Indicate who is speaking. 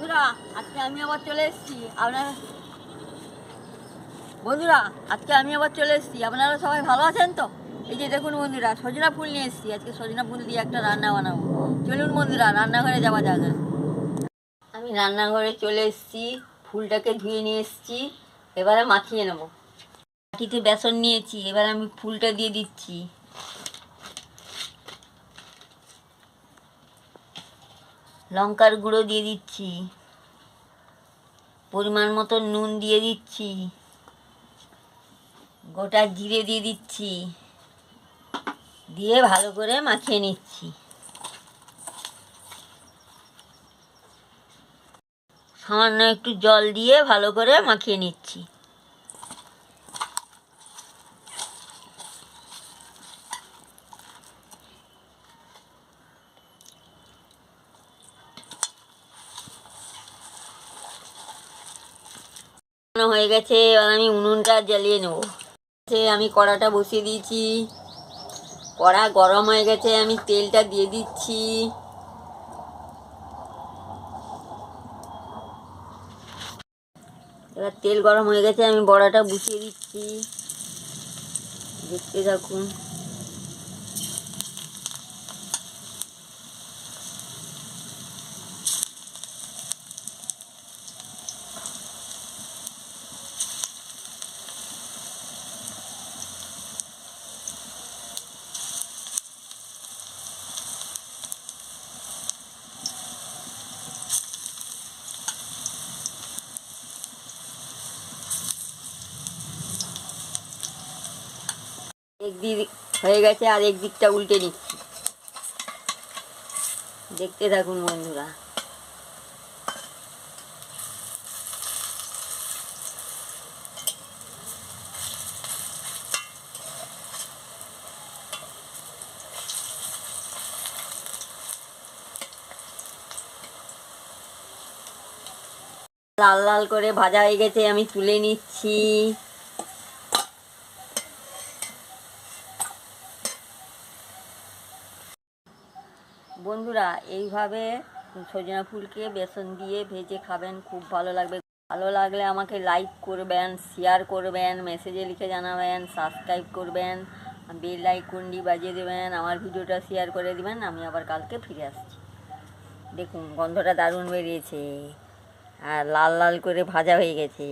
Speaker 1: আজকে আমি আবার চলে এসেছি। আপনারা বন্ধুরা, আজকে আমি আবার চলে এসেছি। আপনারা সবাই ভালো আছেন তো? এই যে দেখুন বন্ধুরা, সজনা ফুল নিয়ে এসেছি। আজকে সজনা ফুল দিয়ে একটা রান্না বানাবো। চলুন বন্ধুরা, রান্নাঘরে যাওয়া যাক। আমি রান্নাঘরে চলে এসেছি, ফুলটাকে ধুয়ে নিয়ে এসেছি, এবারে মাখিয়ে নেব। বাটিতে বেসন নিয়েছি, এবার আমি ফুলটা দিয়ে দিচ্ছি। লঙ্কার গুঁড়ো দিয়ে দিচ্ছি। পরিমাণ মতো নুন দিয়ে দিচ্ছি। গোটা জিরে দিয়ে দিচ্ছি। দিয়ে ভালো করে মাখিয়ে নিচ্ছি। সামান্য একটু জল দিয়ে ভালো করে মাখিয়ে নিচ্ছি। বানানো হয়ে গেছে, এবার আমি উনুনটা জ্বালিয়ে নেব। আমি কড়াটা বসিয়ে দিয়েছি। কড়া গরম হয়ে গেছে, আমি তেলটা দিয়ে দিচ্ছি। এবার তেল গরম হয়ে গেছে, আমি বড়াটা বসিয়ে দিচ্ছি। দেখতে থাকুন। হয়ে গেছে আর এক দিকটা উল্টে নিচ্ছি। দেখতে থাকুন বন্ধুরা। লাল লাল করে ভাজা হয়ে গেছে, আমি তুলে নিচ্ছি। বন্ধুরা, এইভাবে সজনা ফুলকে বেসন দিয়ে ভেজে খাবেন, খুব ভালো লাগবে। ভালো লাগলে আমাকে লাইক করবেন শেয়ার করবেন মেসেজে লিখে জানাবেন সাবস্ক্রাইব করবেন বেল আইকনটি বাজিয়ে দেবেন, আমার ভিডিওটা শেয়ার করে দিবেন, আমি আবার কালকে ফিরে আসছি। দেখুন, গন্ধটা দারুণ বেরিয়েছে, আর লাল লাল করে ভাজা হয়ে গেছে।